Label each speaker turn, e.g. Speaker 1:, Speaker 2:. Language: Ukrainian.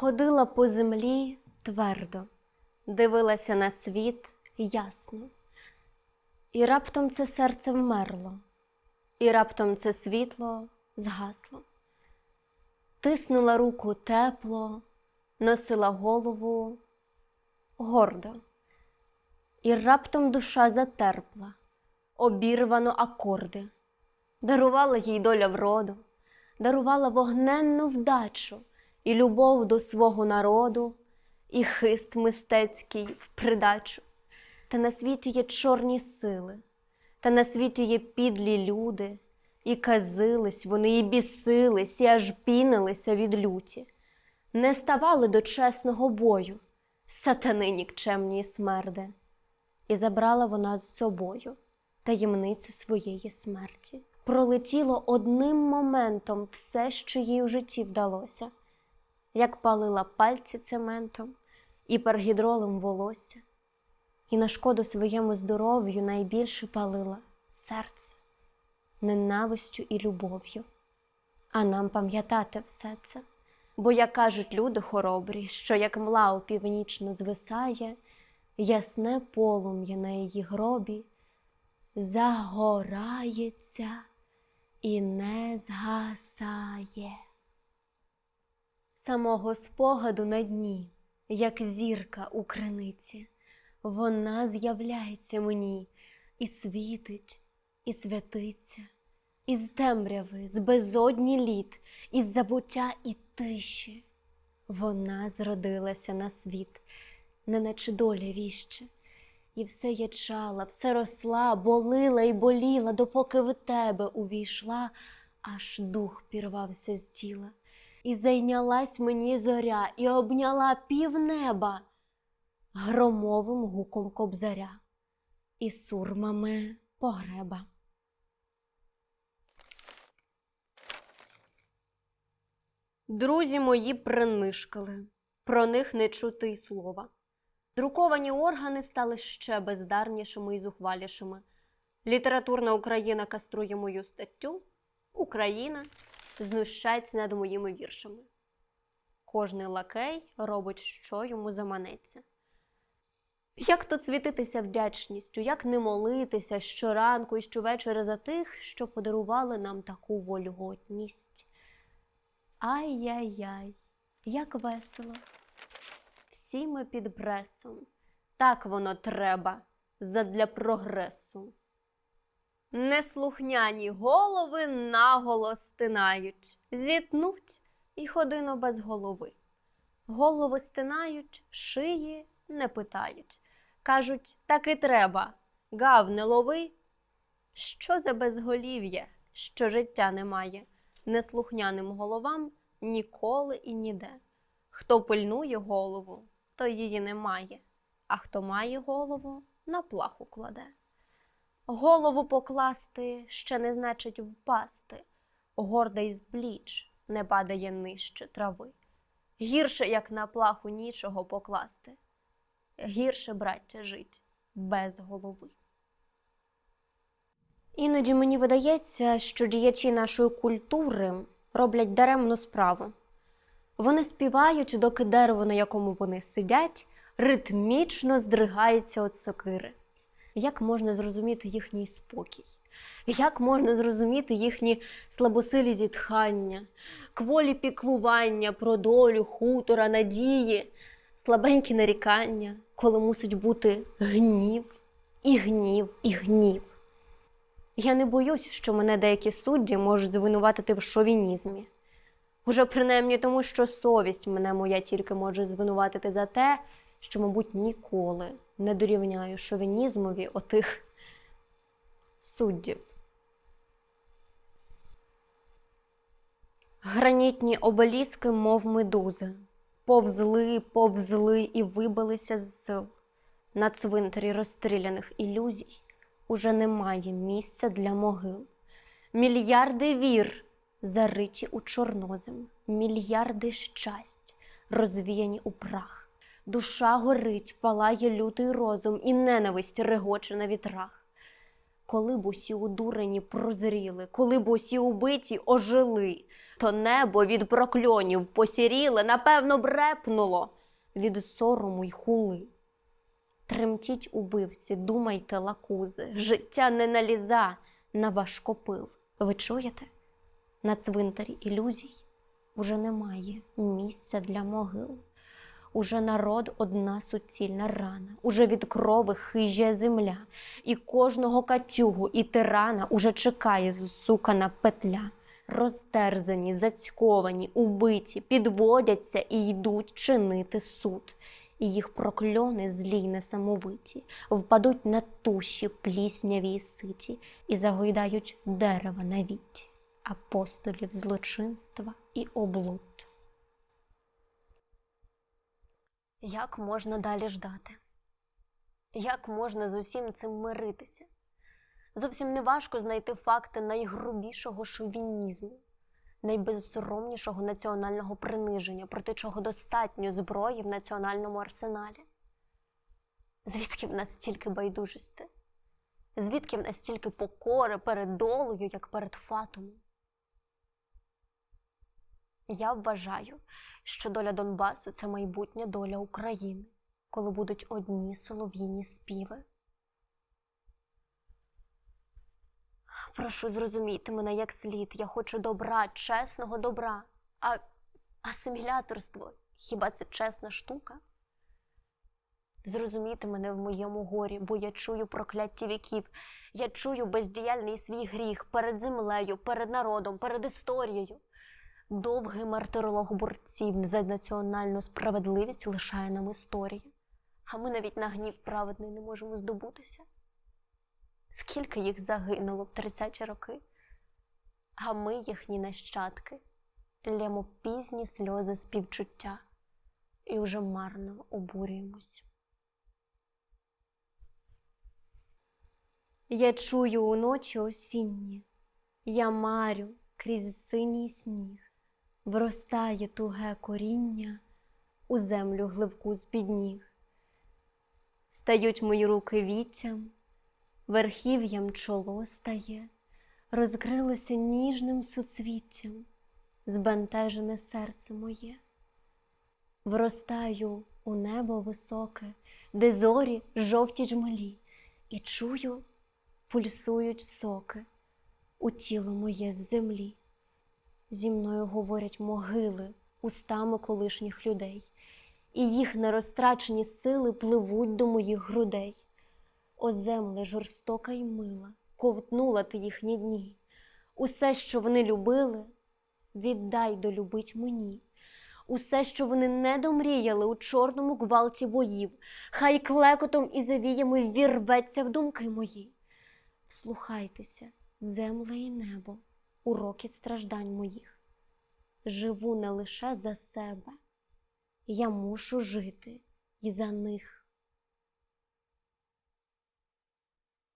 Speaker 1: Ходила по землі твердо, дивилася на світ ясно. І раптом це серце вмерло, і раптом це світло згасло. Тиснула руку тепло, носила голову гордо. І раптом душа затерпла, обірвано акорди, дарувала їй доля вроду, дарувала вогненну вдачу і любов до свого народу, і хист мистецький в придачу. Та на світі є чорні сили, та на світі є підлі люди, і казились вони, і бісились, і аж пінилися від люті, не ставали до чесного бою, сатани нікчемні смерди, і забрала вона з собою таємницю своєї смерті. Пролетіло одним моментом все, що їй у житті вдалося, як палила пальці цементом і пергідролом волосся і на шкоду своєму здоров'ю найбільше палила серце, ненавистю і любов'ю. А нам пам'ятати все це, бо, як кажуть люди хоробрі, що як мла у північно звисає, ясне полум'я на її гробі загорається і не згасає. Самого спогаду на дні, як зірка у криниці. Вона з'являється мені і світить, і святиться, із темряви, з безодні літ, із забуття і тиші. Вона зродилася на світ, неначе доля віще, і все ячала, все росла, болила і боліла, допоки в тебе увійшла, аж дух пірвався з тіла, і зайнялась мені зоря, і обняла півнеба громовим гуком кобзаря і сурмами погреба. Друзі мої принишкали, про них не чути й слова. Друковані органи стали ще бездарнішими і зухвалішими. Літературна Україна каструє мою статтю, Україна знущається над моїми віршами. Кожний лакей робить, що йому заманеться. Як тут світитися вдячністю, як не молитися щоранку і щовечора за тих, що подарували нам таку вольготність. Ай-яй-яй, як весело. Всі ми під пресом, так воно треба задля прогресу. Неслухняні голови наголо стинають, зітнуть і ходино без голови. Голови стинають, шиї не питають. Кажуть, так і треба. Гав не лови. Що за безголів'я, що життя немає, неслухняним головам ніколи і ніде. Хто пильнує голову, то її немає, а хто має голову, на плаху кладе. Голову покласти ще не значить впасти, гордий збліч не падає нижче трави. Гірше, як на плаху нічого покласти гірше, браття, жить без голови. Іноді мені видається, що діячі нашої культури роблять даремну справу. Вони співають, доки дерево, на якому вони сидять, ритмічно здригається від сокири. Як можна зрозуміти їхній спокій? Як можна зрозуміти їхні слабосилі зітхання, кволі піклування про долю, хутора, надії, слабенькі нарікання, коли мусить бути гнів, і гнів, і гнів. Я не боюсь, що мене деякі судді можуть звинуватити в шовінізмі. Уже принаймні тому, що совість мене моя тільки може звинуватити за те, що, мабуть, ніколи не дорівняю шовінізмові отих суддів. Гранітні обеліски, мов медузи, повзли, повзли і вибилися з сил. На цвинтарі розстріляних ілюзій уже немає місця для могил. Мільярди вір зариті у чорнозем, мільярди щасть розвіяні у прах. Душа горить, палає лютий розум, і ненависть регоче на вітрах. Коли б усі удурені прозріли, коли б усі убиті ожили, то небо від прокльонів посіріле, напевно, брепнуло від сорому й хули. Тремтіть убивці, думайте, лакузи, життя не наліза на ваш копил. Ви чуєте? На цвинтарі ілюзій уже немає місця для могил. Уже народ одна суцільна рана, уже від крови хижає земля, і кожного катюгу і тирана уже чекає зсукана петля. Розтерзані, зацьковані, убиті, підводяться і йдуть чинити суд. І їх прокльони злі й несамовиті, впадуть на туші плісняві й ситі і загойдають дерева на вітті, апостолів злочинства і облуд. Як можна далі ждати? Як можна з усім цим миритися? Зовсім не важко знайти факти найгрубішого шовінізму, найбезсоромнішого національного приниження, проти чого достатньо зброї в національному арсеналі. Звідки в нас стільки байдужості? Звідки в нас стільки покори перед долею, як перед фатумом? Я вважаю, що доля Донбасу це майбутня доля України, коли будуть одні солов'їні співи. Прошу зрозумійте мене як слід. Я хочу добра, чесного добра. А асиміляторство хіба це чесна штука? Зрозумійте мене в моєму горі, бо я чую прокляття віків, я чую бездіяльний свій гріх перед землею, перед народом, перед історією. Довгий мартиролог борців за національну справедливість лишає нам історію, а ми навіть на гнів праведний не можемо здобутися. Скільки їх загинуло в 30-ті роки, а ми, їхні нащадки, лємо пізні сльози співчуття. І вже марно обурюємось. Я чую уночі осінні, я марю крізь синій сніг, вростає туге коріння у землю гливку з-під ніг. Стають мої руки віттям, верхів'ям чоло стає, розкрилося ніжним суцвіттям, збентежене серце моє. Вростаю у небо високе, де зорі жовті джмелі, і чую, пульсують соки у тіло моє з землі. Зі мною говорять могили устами колишніх людей, і їх нерозтрачені сили пливуть до моїх грудей. О земле жорстока й мила, ковтнула ти їхні дні. Усе, що вони любили, віддай долюбить мені. Усе, що вони не домріяли у чорному гвалті боїв, хай клекотом і завіями вірветься в думки мої. Вслухайтеся, земле і небо, у рокіт страждань моїх. Живу не лише за себе, я мушу жити і за них.